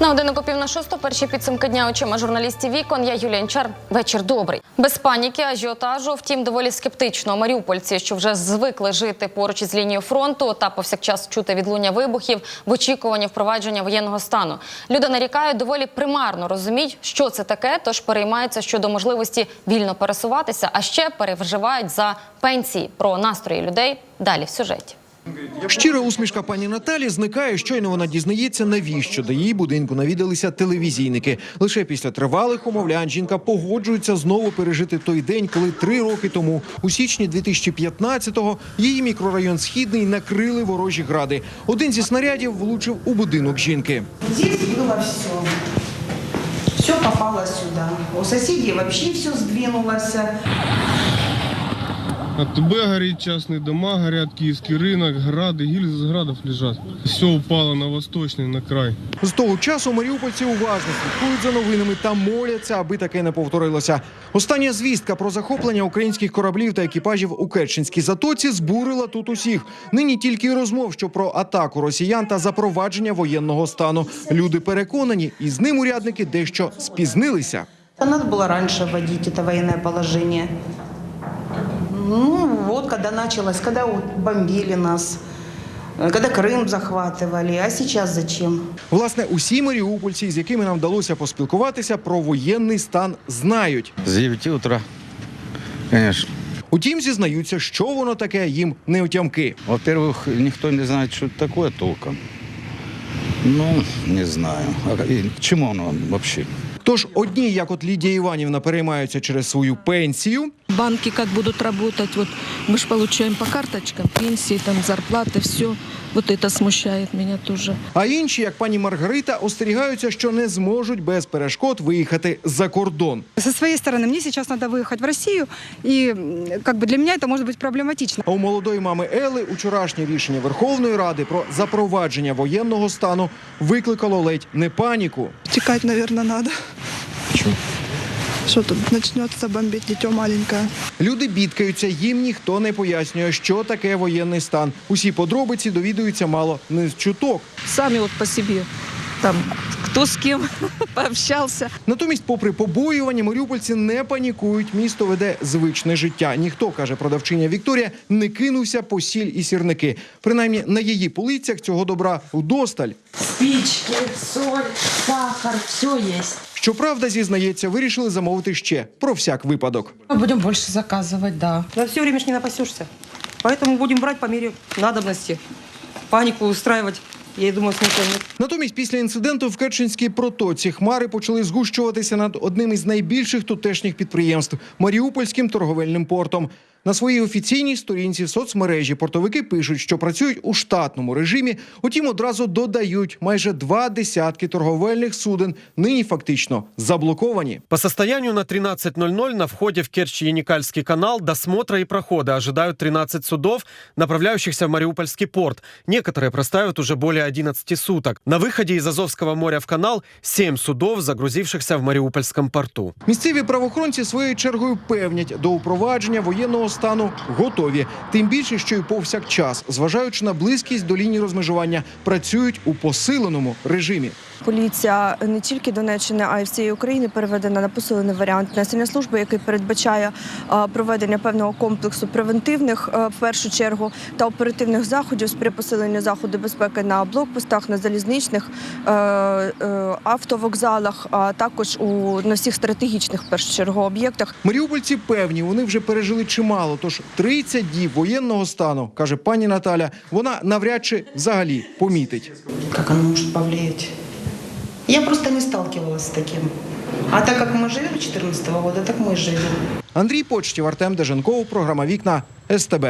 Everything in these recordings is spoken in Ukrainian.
На годиннику пів на шосту перші підсумки дня очима журналістів вікон. Я Юлія. Вечір добрий. Без паніки, ажіотажу, втім, доволі скептично. Маріупольці, що вже звикли жити поруч із лінією фронту та повсякчас чути відлуння вибухів в очікуванні впровадження воєнного стану. Люди нарікають, доволі примарно розуміють, що це таке, тож переймаються щодо можливості вільно пересуватися, а ще переживають за пенсії. Про настрої людей далі в сюжеті. Щира усмішка пані Наталі зникає, щойно вона дізнається, навіщо до її будинку навідалися телевізійники. Лише після тривалих умовлянь жінка погоджується знову пережити той день, коли три роки тому, у січні 2015-го, її мікрорайон Східний накрили ворожі гради. Один зі снарядів влучив у будинок жінки. Здесь было все. Все попало сюда. У соседей вообще все сдвинулось. АТБ горит, частные дома горят, киевский рынок, грады, гильзы из градов лежат. Все упало на восточный, на край. З того часу маріупольці уважно слідкують за новинами та моляться, аби таке не повторилося. Остання звістка про захоплення українських кораблів та екіпажів у Керченській затоці збурила тут усіх. Нині тільки й розмов, що про атаку росіян та запровадження воєнного стану. Люди переконані, і з ним урядники дещо спізнилися. Надо было раньше вводить это военное положение. Ну, вот когда началось, когда вот бомбили нас, э, когда Крым захватывали, а сейчас зачем? Власне, усі маріупольці, з якими нам вдалося поспілкуватися, про воєнний стан знають. С 9 утра, конечно. Утім, зізнаються, що воно таке їм не утямки. Во-первых, никто не знает, что это такое толком. Ну, не знаю. А и чему оно вообще? Тож одні, як от Лідія Іванівна, переймаються через свою пенсію, банки как будут работать. Вот мы же получаем по карточкам пенсии, там зарплаты, все. Вот это смущает меня тоже. А інші, як пані Маргарита, остерігаються, що не зможуть без перешкод виїхати за кордон. Со своей стороны, мне сейчас надо выехать в Россию, и м, как бы для меня это может быть проблематично. А у молодої мами Ели учорашнє рішення Верховної Ради про запровадження воєнного стану викликало ледь не паніку. Текать, наверное, надо. Что тут начнется бомбить дитё маленькое? Люди бідкаються, їм ніхто не пояснює, що таке воєнний стан. Усі подробиці довідуються мало не з чуток. Сами вот по себе там кто с кем пообщался. Натомість, попри побоювання, маріупольці не панікують. Місто веде звичне життя. Ніхто каже продавчиня Вікторія, не кинувся по сіль і сірники. Принаймні на її полицях цього добра вдосталь. спички, соль, сахар, все есть. Щоправда, зізнається, вирішили замовити ще про всяк випадок. Мы будем больше заказывать, да. За все время ж не напасешься. Поэтому будем брать по мере надобности. Панику устраивать, я думаю, смысла нет. Натомість, після інциденту в Керченській протоці хмари почали згущуватися над одним із найбільших тутешніх підприємств Маріупольським торговельним портом. На своїй офіційній сторінці в соцмережі портовики пишуть, що працюють у штатному режимі. Утім, одразу додають майже два десятки торговельних суден. Нині фактично заблоковані. По состоянию на 13.00 на входе в Керчь-Яникальский канал досмотра и прохода ожидают 13 судов, направляющихся в Мариупольский порт. Некоторые простаивают уже более 11 суток. На выходе из Азовского моря в канал 7 судов, загрузившихся в Мариупольском порту. Місцеві правоохоронці своєю чергою певнять, до упровадження воєнного стану готові. Тим більше, що й повсякчас, зважаючи на близькість до лінії розмежування, працюють у посиленому режимі. Поліція не тільки Донеччини, а й всієї України переведена на посилений варіант несення служби, який передбачає проведення певного комплексу превентивних в першу чергу та оперативних заходів при посиленні заходу безпеки на блокпостах, на залізничних е, е, автовокзалах, а також у на всіх стратегічних в першу чергу об'єктах. Маріупольці певні, вони вже пережили чимало. Тож 30 діб воєнного стану, каже пані Наталя, вона навряд чи взагалі помітить. Как оно может повлиять? Я просто не сталкивалась с таким. А так как мы живем 2014 года, так мы и живем. Андрій Почтів, Артем Деженков, програма Вікна СТБ.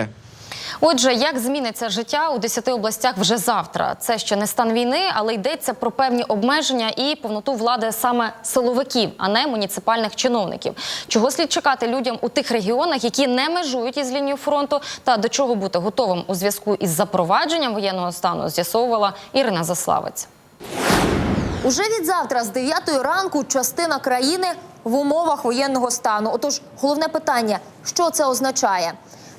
Отже, як зміниться життя у 10 областях вже завтра? Це ще не стан війни, але йдеться про певні обмеження і повноту влади саме силовиків, а не муніципальних чиновників. Чого слід чекати людям у тих регіонах, які не межують із лінією фронту, та до чого бути готовим у зв'язку із запровадженням воєнного стану, з'ясовувала Ірина Заславець. Уже від завтра з 9 ранку частина країни в умовах воєнного стану. Отож, головне питання: що це означає?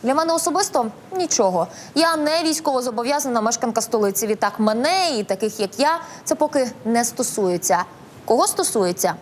Для мене особисто нічого. Я не військовозобов'язана мешканка столиці. Відтак мене і таких як я це поки не стосується. Кого стосується?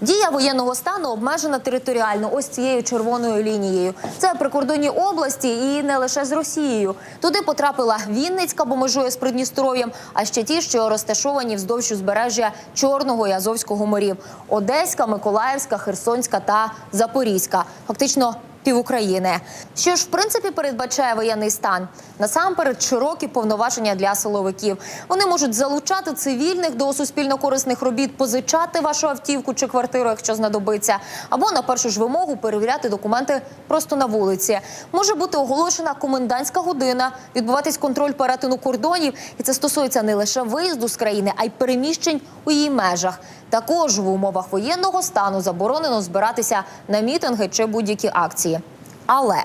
Дія воєнного стану обмежена територіально ось цією червоною лінією. Це прикордонні області і не лише з Росією. Туди потрапила Вінницька, бо межує з Придністров'ям, а ще ті, що розташовані вздовж узбережжя Чорного і Азовського морів: Одеська, Миколаївська, Херсонська та Запорізька. Фактично пів України. Що ж, в принципі, передбачає воєнний стан насамперед широкі повноваження для силовиків. Вони можуть залучати цивільних до суспільно-корисних робіт, позичати вашу автівку чи квартиру, якщо знадобиться, або на першу ж вимогу перевіряти документи просто на вулиці. Може бути оголошена комендантська година, відбуватись контроль перетину кордонів, і це стосується не лише виїзду з країни, а й переміщень у її межах. Також в умовах воєнного стану заборонено збиратися на мітинги чи будь-які акції. Але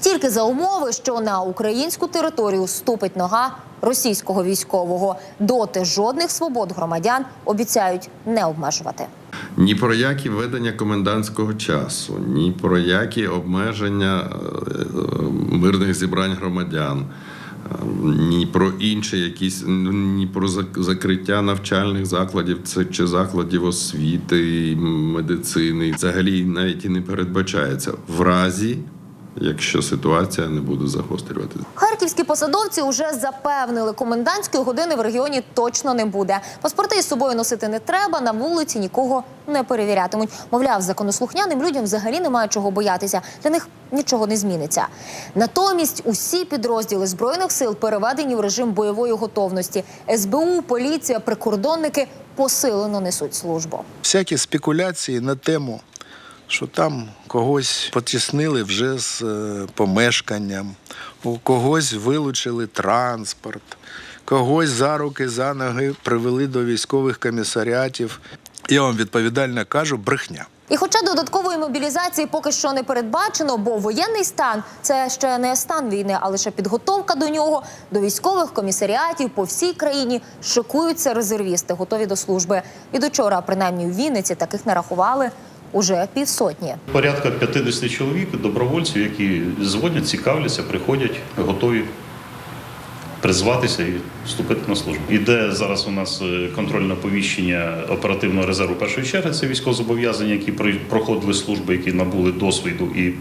тільки за умови, що на українську територію ступить нога російського військового, доти жодних свобод громадян обіцяють не обмежувати. Ні про які ведення комендантського часу, ні про які обмеження е, мирних зібрань громадян, е, ні про інші якісь, ну, ні про зак- закриття навчальних закладів чи закладів освіти, медицини. Взагалі навіть і не передбачається в разі, якщо ситуація не буде загострюватися. Харківські посадовці вже запевнили, комендантської години в регіоні точно не буде. Паспорти із собою носити не треба, на вулиці нікого не перевірятимуть. Мовляв, законослухняним людям взагалі немає чого боятися. Для них нічого не зміниться. Натомість усі підрозділи збройних сил переведені в режим бойової готовності. СБУ, поліція, прикордонники посилено несуть службу. всякі спекуляції на тему, що там когось потіснили вже з е, помешканням, у когось вилучили транспорт, когось за руки, за ноги привели до військових комісаріатів. Я вам відповідально кажу, брехня. І хоча додаткової мобілізації поки що не передбачено, бо воєнний стан це ще не стан війни, а лише підготовка до нього, до військових комісаріатів по всій країні шикуються резервісти, готові до служби. Від учора, принаймні в Вінниці, таких нарахували уже півсотні. Порядка 50 чоловік, добровольців, які дзвонять, цікавляться, приходять, готові призватися і вступити на службу. Іде зараз у нас е, контрольне повіщення оперативного резерву першої черги. Це військовозобов'язані, які проходили служби, які набули досвіду і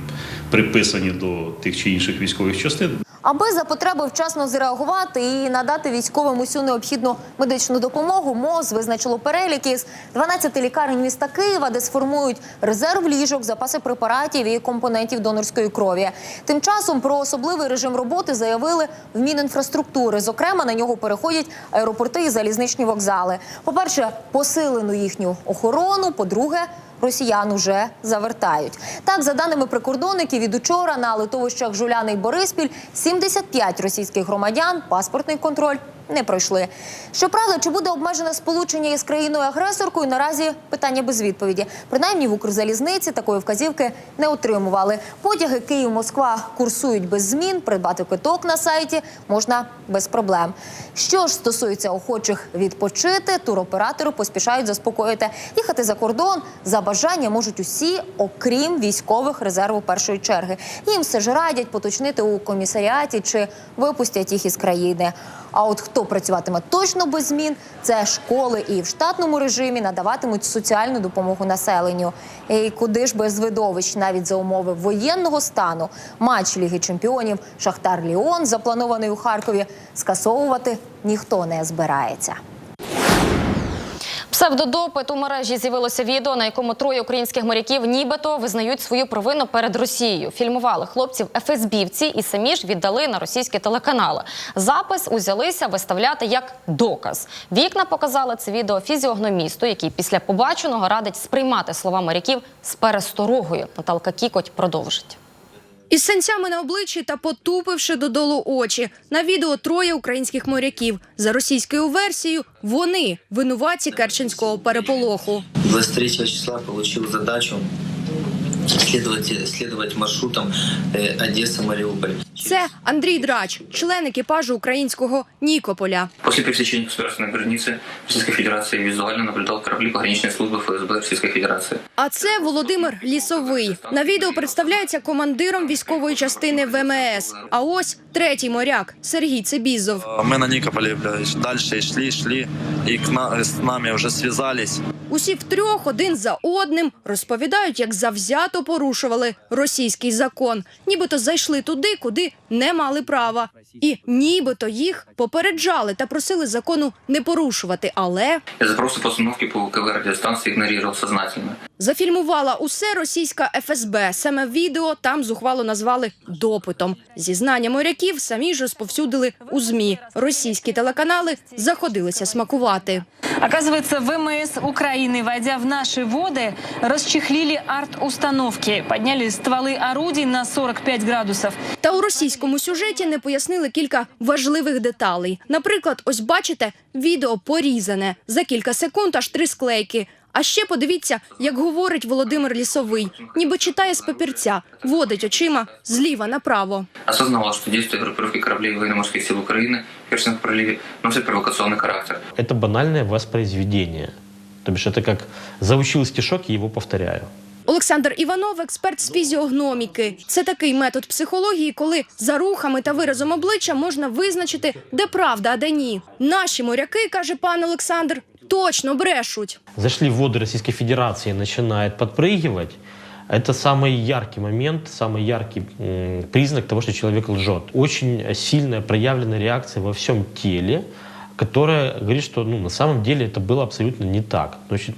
приписані до тих чи інших військових частин. Аби за потреби вчасно зреагувати і надати військовим усю необхідну медичну допомогу, МОЗ визначило перелік із 12 лікарень міста Києва, де сформують резерв ліжок, запаси препаратів і компонентів донорської крові. Тим часом про особливий режим роботи заявили в Мінінфраструктури. Зокрема, на нього переходять аеропорти і залізничні вокзали. По-перше, посилену їхню охорону. По-друге, росіян уже завертають. Так, за даними прикордонників, від учора на литовищах Жуляни й Бориспіль 75 російських громадян паспортний контроль не пройшли. Щоправда, чи буде обмежене сполучення із країною-агресоркою, наразі питання без відповіді. Принаймні в Укрзалізниці такої вказівки не отримували. Потяги Київ-Москва курсують без змін, придбати квиток на сайті можна без проблем. Що ж стосується охочих відпочити, туроператори поспішають заспокоїти. Їхати за кордон за бажання можуть усі, окрім військових резерву першої черги. Їм все ж радять поточнити у комісаріаті чи випустять їх із країни. А от хто працюватиме точно без змін, це школи і в штатному режимі надаватимуть соціальну допомогу населенню. І куди ж без видовищ, навіть за умови воєнного стану, матч Ліги Чемпіонів Шахтар Ліон, запланований у Харкові, скасовувати ніхто не збирається. Псевдодопит у мережі з'явилося відео, на якому троє українських моряків нібито визнають свою провину перед Росією. Фільмували хлопців ФСБівці і самі ж віддали на російські телеканали. Запис узялися виставляти як доказ. Вікна показали це відео фізіогномісту, який після побаченого радить сприймати слова моряків з пересторогою. Наталка Кікоть продовжить. Із сенцями на обличчі та потупивши додолу очі. На відео троє українських моряків. За російською версією, вони винуватці Керченського переполоху. 23 числа отримав задачу следовать, следовать маршрутам э, Одесса-Мариуполь. Це Андрій Драч, член екіпажу українського Нікополя. После пересечения государственной границы Российской Федерации визуально наблюдал корабли пограничной службы ФСБ Российской Федерации. А це Володимир Лісовий. На відео представляється командиром військової частини ВМС. А ось третій моряк Сергій Цибізов. Мы на Никополе бля, дальше шли, шли, и к на- с нами уже связались. Усі втрьох один за одним розповідають, як завзято порушували. Російський закон, нібито зайшли туди, куди не мали права, і нібито їх попереджали та просили закону не порушувати, але Я запросы по установке по УКВ радиостанции игнорировал сознательно. зафільмувала усе російська ФСБ. Саме відео там зухвало назвали допитом. Зізнання моряків самі ж розповсюдили у змі. Російські телеканали заходилися смакувати. Оказывается, ВМС Украины, войдя в наши воды, расчехлили арт-установки, подняли стволы орудий на 45 градусов. Та у російському сюжеті не пояснили кілька важливих деталей. Наприклад, ось бачите, відео порізане за кілька секунд, аж три склейки. А ще подивіться, як говорить Володимир Лісовий, ніби читає з папірця, водить очима зліва направо. Осознавал, что действия группировки кораблей военно-морских сил Украины в Керченском проливе носят провокационный характер. Это банальное воспроизведение. То бишь это как заучил стишок и его повторяю. Олександр Іванов, експерт з фізіогноміки. Це такий метод психології, коли за рухами та виразом обличчя можна визначити, де правда, а де ні. Наші моряки, каже пан Олександр, точно брешуть. Зашли в воды Российской Федерации и начинает подпрыгивать. Это самый яркий момент, самый яркий м, признак того, что человек лжет. Очень сильная проявленная реакция во всем теле, которая говорит, что ну, на самом деле это было абсолютно не так. Значит,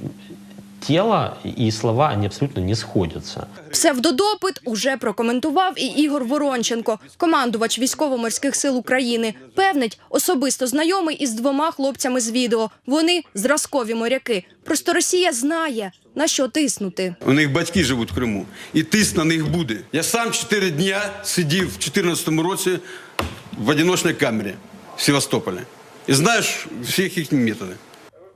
тело и слова, они абсолютно не сходятся. Псевдодопит уже прокоментував і Ігор Воронченко, командувач військово-морських сил України. Певнить, особисто знайомий із двома хлопцями з відео. Вони зразкові моряки. Просто Росія знає на що тиснути. У них батьки живуть в Криму, і тиск на них буде. Я сам чотири дня сидів в 2014 році в одиночній камері в Севастополі. І знаєш всіх їхні методи.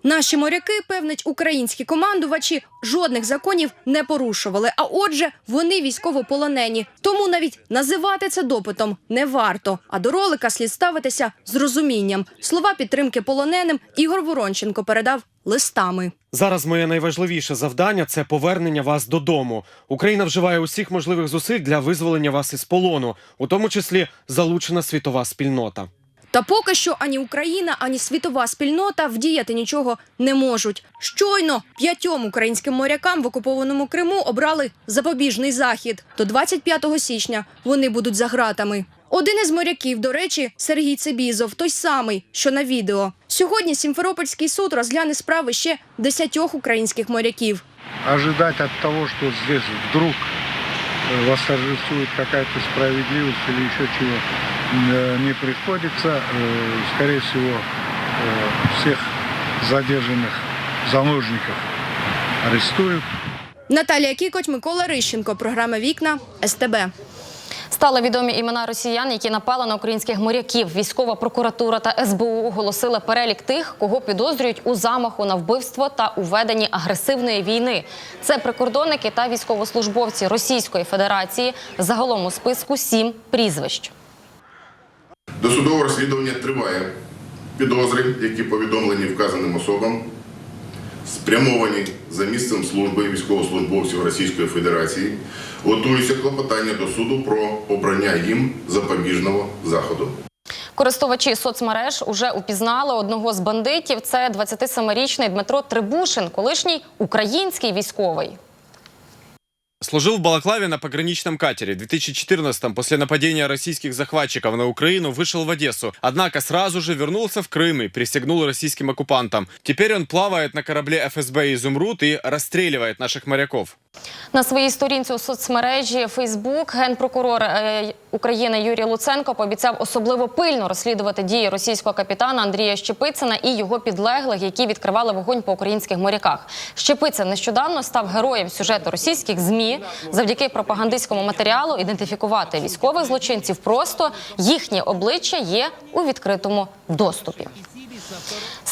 Наші моряки, певнить українські командувачі, жодних законів не порушували. А отже, вони військовополонені. Тому навіть називати це допитом не варто. А до ролика слід ставитися з розумінням. Слова підтримки полоненим Ігор Воронченко передав листами. Зараз моє найважливіше завдання це повернення вас додому. Україна вживає усіх можливих зусиль для визволення вас із полону, у тому числі залучена світова спільнота. Та поки що ані Україна, ані світова спільнота вдіяти нічого не можуть. Щойно п'ятьом українським морякам в окупованому Криму обрали запобіжний захід. До 25 січня вони будуть за ґратами. Один із моряків, до речі, Сергій Цибізов, той самий, що на відео. Сьогодні Сімферопольський суд розгляне справи ще десятьох українських моряків. ожидать от того, что здесь вдруг э, восторжествует какая-то справедливость или еще чего, э, не приходится. Э, Скорее всего, э, всех задержанных заложников арестуют. Наталія Кікоть, Микола Рищенко. Програма Вікна СТБ. Стали відомі імена росіян, які напали на українських моряків. Військова прокуратура та СБУ оголосили перелік тих, кого підозрюють у замаху на вбивство та у веденні агресивної війни. Це прикордонники та військовослужбовці Російської Федерації. Загалом у списку сім прізвищ. Досудове розслідування триває. Підозри, які повідомлені вказаним особам, спрямовані за місцем служби військовослужбовців Російської Федерації, готуються клопотання до суду про обрання їм запобіжного заходу. Користувачі соцмереж уже упізнали одного з бандитів. Це 27-річний Дмитро Трибушин, колишній український військовий. Служил в Балаклаве на пограничном катере. В 2014-м, после нападения российских захватчиков на Украину, вышел в Одессу. Однако сразу же вернулся в Крым и присягнул российским оккупантам. Теперь он плавает на корабле ФСБ «Изумруд» и расстреливает наших моряков. На своїй сторінці у соцмережі Фейсбук генпрокурор е, України Юрій Луценко пообіцяв особливо пильно розслідувати дії російського капітана Андрія Щепицина і його підлеглих, які відкривали вогонь по українських моряках. Щепицин нещодавно став героєм сюжету російських змі. Завдяки пропагандистському матеріалу ідентифікувати військових злочинців просто їхнє обличчя є у відкритому доступі.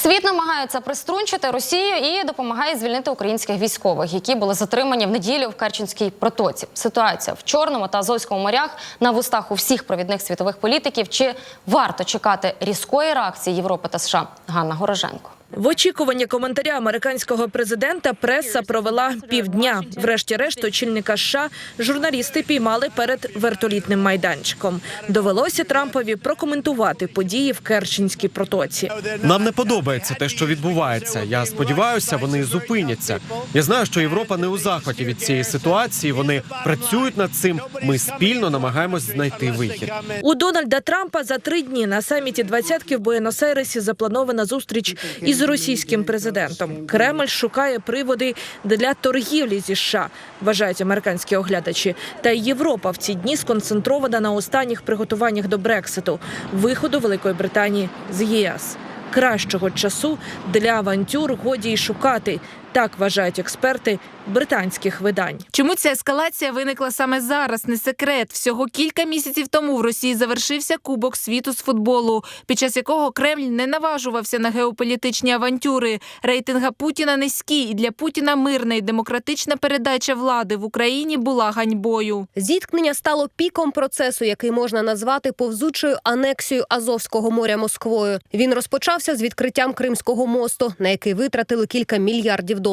Світ намагається приструнчити Росію і допомагає звільнити українських військових, які були затримані в неділю в Керченській протоці. Ситуація в Чорному та Азовському морях на вустах у всіх провідних світових політиків. Чи варто чекати різкої реакції Європи та США? Ганна Гороженко. В очікуванні коментаря американського президента преса провела півдня. Врешті-решт, очільника США журналісти піймали перед вертолітним майданчиком. Довелося Трампові прокоментувати події в Керченській протоці. Нам не подобається те, що відбувається. Я сподіваюся, вони зупиняться. Я знаю, що Європа не у захваті від цієї ситуації. Вони працюють над цим. Ми спільно намагаємось знайти вихід. У Дональда Трампа за три дні на саміті двадцятки в Буенос-Айресі запланована зустріч із російським президентом. Кремль шукає приводи для торгівлі зі США, вважають американські оглядачі. Та Європа в ці дні сконцентрована на останніх приготуваннях до Брекситу, виходу Великої Британії з ЄС. Кращого часу для авантюр годі й шукати. Так вважають експерти британських видань. Чому ця ескалація виникла саме зараз? Не секрет. Всього кілька місяців тому в Росії завершився Кубок світу з футболу, під час якого Кремль не наважувався на геополітичні авантюри. Рейтинга Путіна низький, і для Путіна мирна і демократична передача влади в Україні була ганьбою. Зіткнення стало піком процесу, який можна назвати повзучою анексією Азовського моря Москвою. Він розпочався з відкриттям Кримського мосту, на який витратили кілька мільярдів доларів.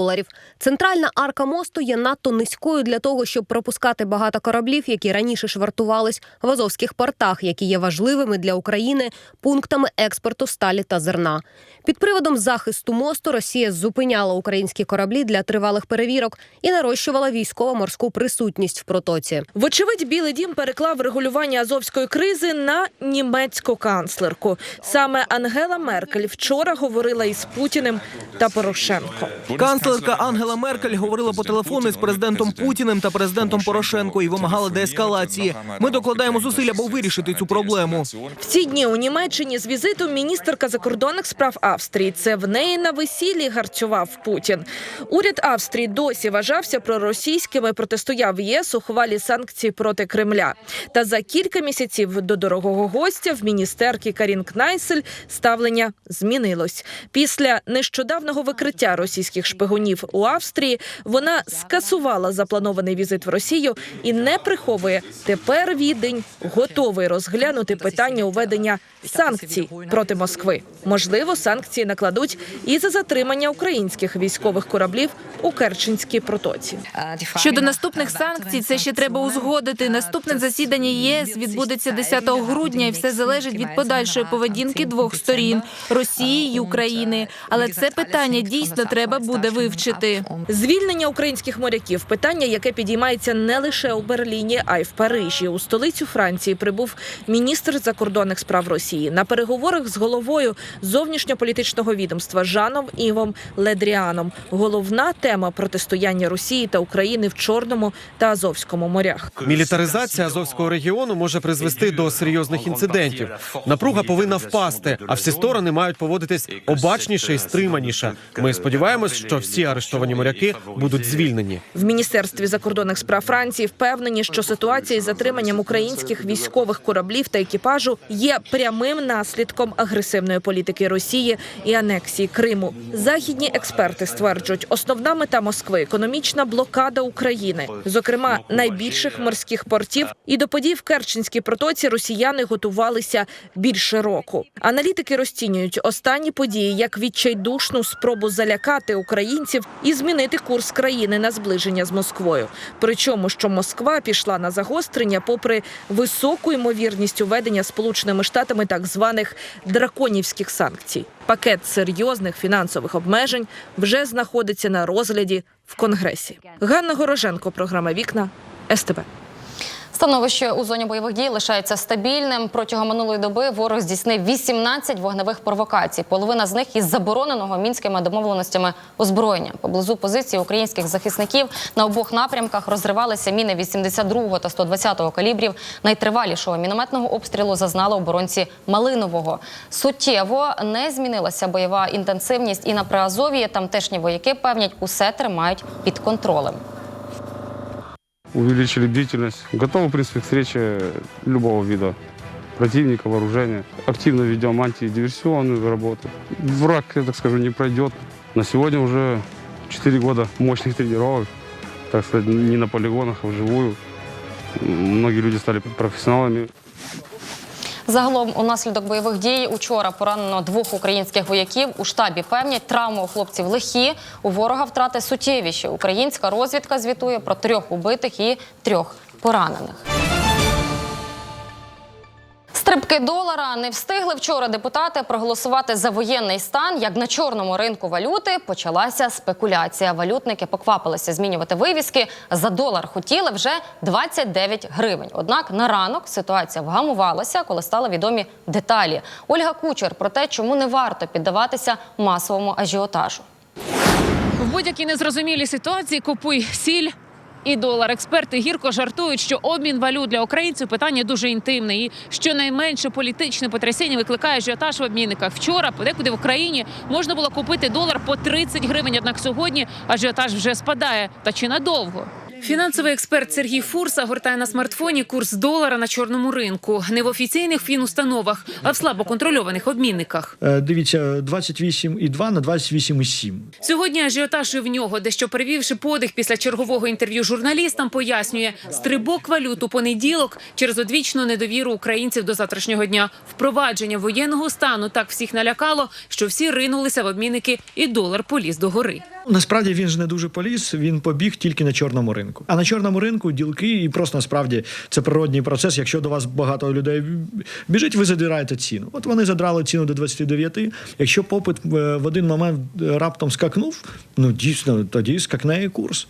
Центральна арка мосту є надто низькою для того, щоб пропускати багато кораблів, які раніше швартувались в азовських портах, які є важливими для України пунктами експорту сталі та зерна. Під приводом захисту мосту Росія зупиняла українські кораблі для тривалих перевірок і нарощувала військово-морську присутність в протоці. Вочевидь, Білий Дім переклав регулювання азовської кризи на німецьку канцлерку. Саме Ангела Меркель вчора говорила із Путіним та Порошенко. Канцлерка Ангела Меркель говорила по телефону з президентом Путіним та президентом Порошенко і вимагала деескалації. Ми докладаємо зусиль, аби вирішити цю проблему. В ці дні у Німеччині з візитом міністерка закордонних справ Австрії. Це в неї на весіллі гарцював Путін. Уряд Австрії досі вважався проросійським і протистояв ЄС у хвалі санкцій проти Кремля. Та за кілька місяців до дорогого гостя в міністерки Карін Кнайсель ставлення змінилось. Після нещодавного викриття російських шпигунів у Австрії вона скасувала запланований візит в Росію і не приховує. Тепер відень готовий розглянути питання уведення санкцій проти Москви. Можливо, санкції накладуть і за затримання українських військових кораблів у Керченській протоці. Щодо наступних санкцій, це ще треба узгодити. Наступне засідання ЄС відбудеться 10 грудня, і все залежить від подальшої поведінки двох сторін Росії й України. Але це питання дійсно треба буде вивчити. Звільнення українських моряків питання, яке підіймається не лише у Берліні, а й в Парижі. У столицю Франції прибув міністр закордонних справ Росії на переговорах з головою зовнішньополітичного відомства Жаном Івом Ледріаном. Головна тема протистояння Росії та України в Чорному та Азовському морях. Мілітаризація Азовського регіону може призвести до серйозних інцидентів. Напруга повинна впасти, а всі сторони мають поводитись обачніше і стриманіше. Ми сподіваємось, що всі арештовані моряки будуть звільнені. В міністерстві закордонних справ Франції впевнені, що ситуація із затриманням українських військових кораблів та екіпажу є прямим наслідком агресивної політики Росії і анексії Криму. Західні експерти стверджують, основна мета Москви економічна блокада України, зокрема найбільших морських портів. І до подій в Керченській протоці росіяни готувалися більше року. Аналітики розцінюють останні події як відчайдушну спробу залякати українців і змінити курс країни на зближення з Москвою. Причому, що Москва пішла на загострення, попри високу ймовірність уведення Сполученими Штатами так званих драконівських санкцій. Пакет серйозних фінансових обмежень вже знаходиться на розгляді в Конгресі. Ганна Гороженко, програма Вікна СТБ. Становище у зоні бойових дій лишається стабільним. Протягом минулої доби ворог здійснив 18 вогневих провокацій. Половина з них із забороненого мінськими домовленостями озброєння. Поблизу позиції українських захисників на обох напрямках розривалися міни 82 та 120 калібрів. Найтривалішого мінометного обстрілу зазнали оборонці Малинового. Суттєво не змінилася бойова інтенсивність і на Приазов'ї тамтешні вояки певнять, усе тримають під контролем. Увеличили бдительность. Готовы, в принципе, к встрече любого вида противника, вооружения. Активно ведем антидиверсионную работу. Враг, я так скажу, не пройдет. На сегодня уже 4 года мощных тренировок, так сказать, не на полигонах, а вживую. Многие люди стали профессионалами. Загалом, унаслідок бойових дій учора поранено двох українських вояків. У штабі певнять, травми у хлопців лихі. У ворога втрати суттєвіші. Українська розвідка звітує про трьох убитих і трьох поранених. Стрибки долара не встигли вчора депутати проголосувати за воєнний стан. Як на чорному ринку валюти почалася спекуляція. Валютники поквапилися змінювати вивіски. За долар хотіли вже 29 гривень. Однак на ранок ситуація вгамувалася, коли стали відомі деталі. Ольга Кучер про те, чому не варто піддаватися масовому ажіотажу. В будь-якій незрозумілій ситуації купуй сіль. І долар експерти гірко жартують, що обмін валют для українців питання дуже інтимне. І щонайменше політичне потрясіння викликає ажіотаж в обмінниках. Вчора, подекуди в Україні можна було купити долар по 30 гривень. Однак сьогодні ажіотаж вже спадає. Та чи надовго? Фінансовий експерт Сергій Фурса гортає на смартфоні курс долара на чорному ринку, не в офіційних фінустановах, а в слабо контрольованих обмінниках. Е, Дивіться, 28,2 на 28,7. Сьогодні ажіотаж і в нього, дещо перевівши подих після чергового інтерв'ю журналістам, пояснює стрибок валют у понеділок через одвічну недовіру українців до завтрашнього дня. Впровадження воєнного стану так всіх налякало, що всі ринулися в обмінники, і долар поліз до гори. Насправді він ж не дуже поліз, він побіг тільки на чорному ринку. А на чорному ринку ділки і просто насправді це природній процес. Якщо до вас багато людей біжить, ви задираєте ціну. От вони задрали ціну до 29. Якщо попит е, в один момент раптом скакнув, ну дійсно тоді скакне і курс.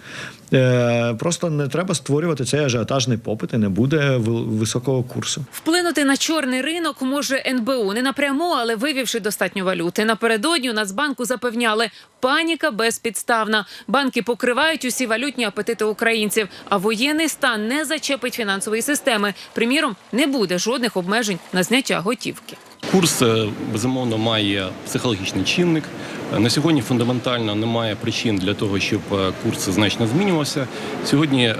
Е, Просто не треба створювати цей ажіотажний попит і не буде ви- високого курсу. Вплинути на чорний ринок може НБУ не напряму, але вивівши достатньо валюти. Напередодні у Нацбанку запевняли, паніка безпідставна. Банки покривають усі валютні апетити українців, а воєнний стан не зачепить фінансової системи. Приміром, не буде жодних обмежень на зняття готівки. Курс е, безумовно має психологічний чинник. Е, На сьогодні фундаментально немає причин для того, щоб е, курс значно змінювався. Сьогодні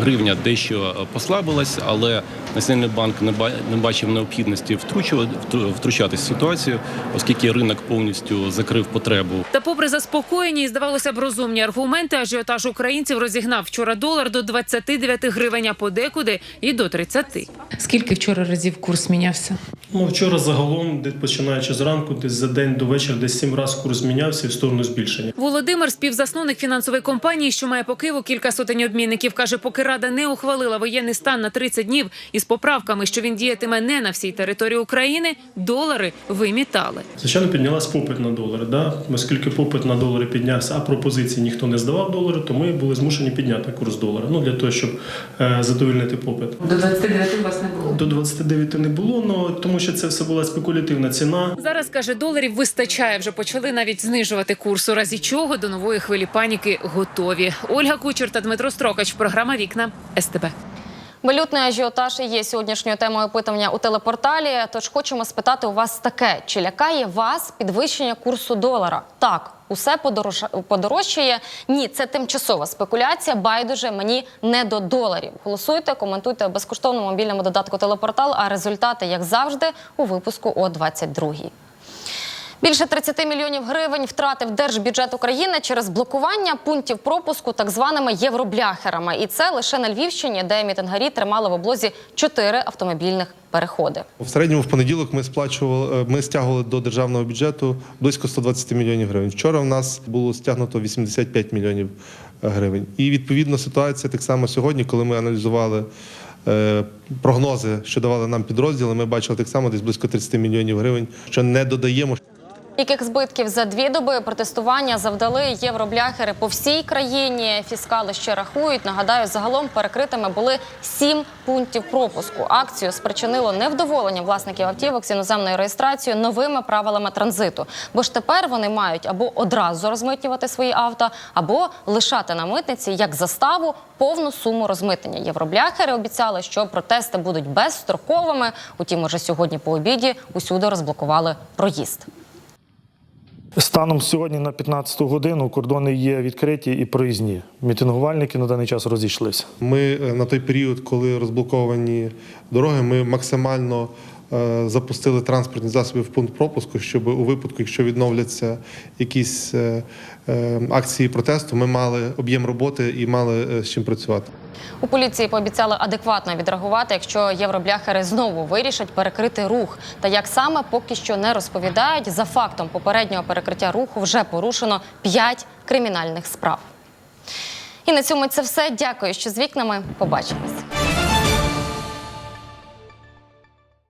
гривня дещо е, послабилась, але Національний банк не ба- не бачив необхідності втручувати втручатись в ситуацію, оскільки ринок повністю закрив потребу Та, попри заспокоєні і здавалося б розумні аргументи, ажіотаж українців розігнав вчора долар до 29 гривень, а подекуди і до 30. Скільки вчора разів курс мінявся? Ну, вчора загалом, десь починаючи зранку, десь за день до вечора, десь сім разів курс змінявся в сторону збільшення. Володимир, співзасновник фінансової компанії, що має по Києву кілька сотень обмінників, каже, поки рада не ухвалила воєнний стан на 30 днів із поправками, що він діятиме не на всій території України, долари вимітали. Звичайно, піднялась попит на долари. Да? Оскільки попит на долари піднявся, а пропозиції ніхто не здавав долари, то ми були змушені підняти курс долара. Ну для того, щоб е, задовольнити попит. До 29 у вас не було. До 29 не було, но тому що це все була спекулятивна ціна. Зараз каже, доларів вистачає. Вже почали навіть знижувати курс. У разі чого до нової хвилі паніки готові. Ольга Кучер та Дмитро Строкач. Програма Вікна СТБ. Валютний ажіотаж є сьогоднішньою темою опитування у телепорталі. Тож хочемо спитати у вас таке: чи лякає вас підвищення курсу долара? Так, усе подорож- подорожчає. Ні, це тимчасова спекуляція. Байдуже мені не до доларів. Голосуйте, коментуйте у безкоштовному мобільному додатку телепортал. А результати, як завжди, у випуску о 22-й. Більше 30 мільйонів гривень втратив держбюджет України через блокування пунктів пропуску так званими євробляхерами. І це лише на Львівщині, де мітингарі тримали в облозі чотири автомобільних переходи. В середньому в понеділок ми сплачували, е, ми стягували до державного бюджету близько 120 мільйонів гривень. Вчора в нас було стягнуто 85 мільйонів е, гривень. І відповідно ситуація так само сьогодні, коли ми аналізували е, прогнози, що давали нам підрозділи, ми бачили так само десь близько 30 мільйонів гривень, що не додаємо. Яких збитків за дві доби протестування завдали євробляхери по всій країні? Фіскали ще рахують. Нагадаю, загалом перекритими були сім пунктів пропуску. Акцію спричинило невдоволення власників автівок з іноземною реєстрацією новими правилами транзиту. Бо ж тепер вони мають або одразу розмитнювати свої авто, або лишати на митниці як заставу повну суму розмитнення. Євробляхери обіцяли, що протести будуть безстроковими. Утім, уже сьогодні по обіді усюди розблокували проїзд. Станом сьогодні на 15 годину кордони є відкриті і проїзні. Мітингувальники на даний час розійшлися. Ми е, на той період, коли розблоковані дороги, ми максимально запустили транспортні засоби в пункт пропуску, щоб у випадку, якщо відновляться якісь е, е, акції протесту, ми мали об'єм роботи і мали е, з чим працювати. У поліції пообіцяли адекватно відреагувати, якщо євробляхери знову вирішать перекрити рух. Та як саме поки що не розповідають, за фактом попереднього перекриття руху вже порушено 5 кримінальних справ. І на цьому це все. Дякую, що з вікнами. Побачимось.